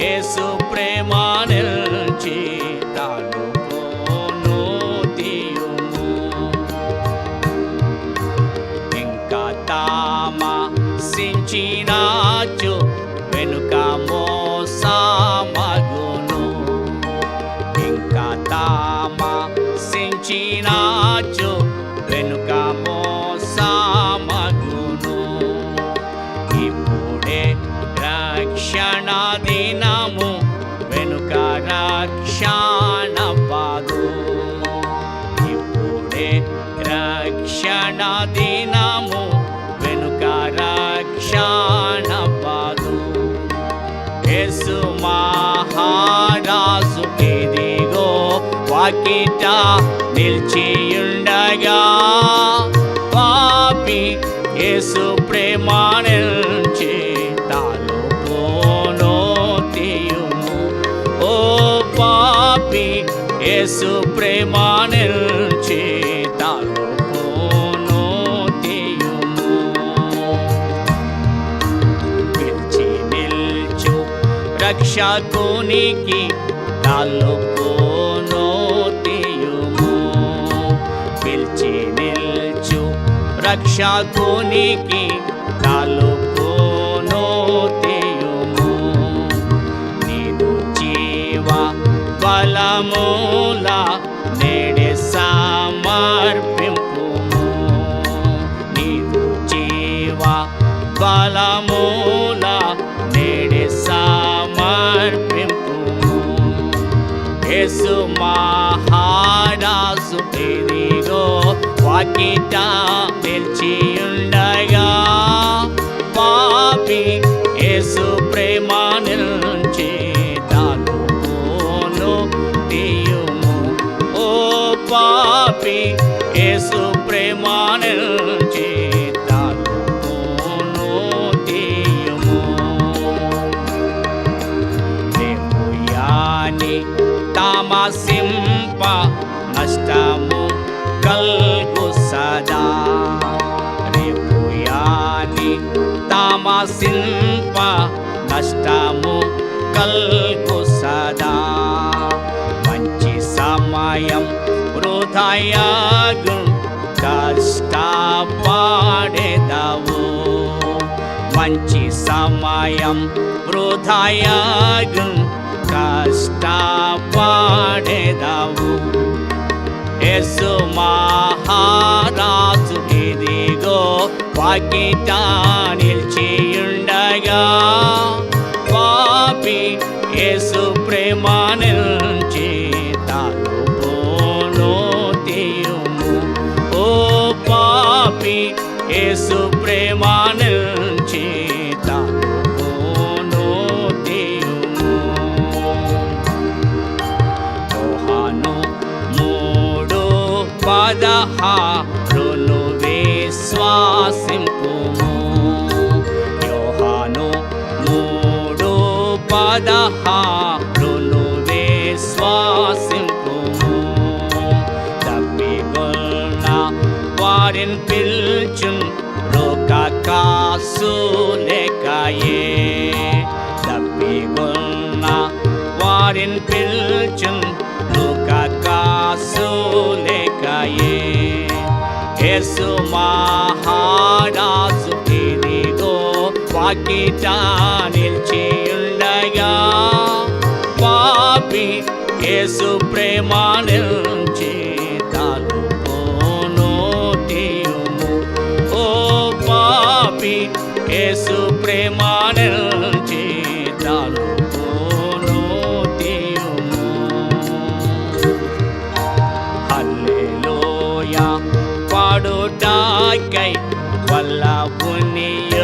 యేసు ప్రేమ నిలిచియుండగా పాపి యేసు ప్రేమ నిలిచి తాలుపోను తీయుము ఓ పాపి యేసు ప్రేమ నిలిచి తాలుపోను తీయుము పిలిచి నిల్చు రక్షకునికి తలుపును రక్షకునికి తలుపును తీయుము. నీదు జీవ బలమూల నేడే సమర్పింపుము. నీదు జీవ బలమూల నేడే సమర్పింపుము. యేసు మహారాజు ఇదిగో వాకిట నిలిచియుండగా పాపి యేసు ప్రేమ నిలిచి తలుపును తీయుము ఓ పాపి యేసు ప్రేమ నిలిచి తలుపును తీయుము దేవుయాని తామసింప నష్టము కల్ సదా రేపుయాని తామసింప నష్టము కల్గు సదా మంచి సమయం హృదయగు కష్టపాడేదవు మంచి సమయం హృదయగు కష్టపాడేదవు ఎసుమా వాకిట నిలిచియుండగా పాపి యేసు ప్రేమ నిలిచి తలుపును తీయుము ఓ పాపి యేసు ప్రేమ నిలిచి తలుపును తీయుము యోహాను మూడు పదహారును పదహారును విశ్వాసింపు. తప్పికున్న వారిని పిల్చు రోక కాసు లేకయే. తప్పికున్న వారిని పిల్చు రోక కాసు లేకయే. యేసు మహారాజు ఇదిగో వాకిట నిలిచి ఉండగా పాపి యేసు ప్రేమ నుంచి తలుపును తీయుము ఓ పాపి యేసు ప్రేమ నుంచి తలుపును తీయుము హల్లెలూయా పాడుటాకై వల్లభుని యొద్దకురా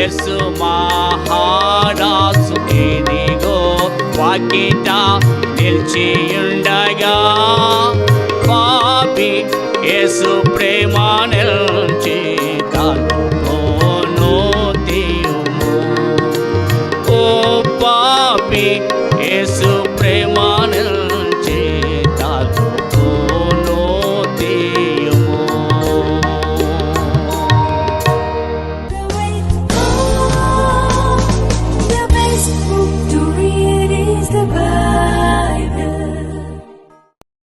యేసు మహారాజు ఇదిగో వాకిట నిలిచియుండగా. పాపి యేసు ప్రేమ నిల్చి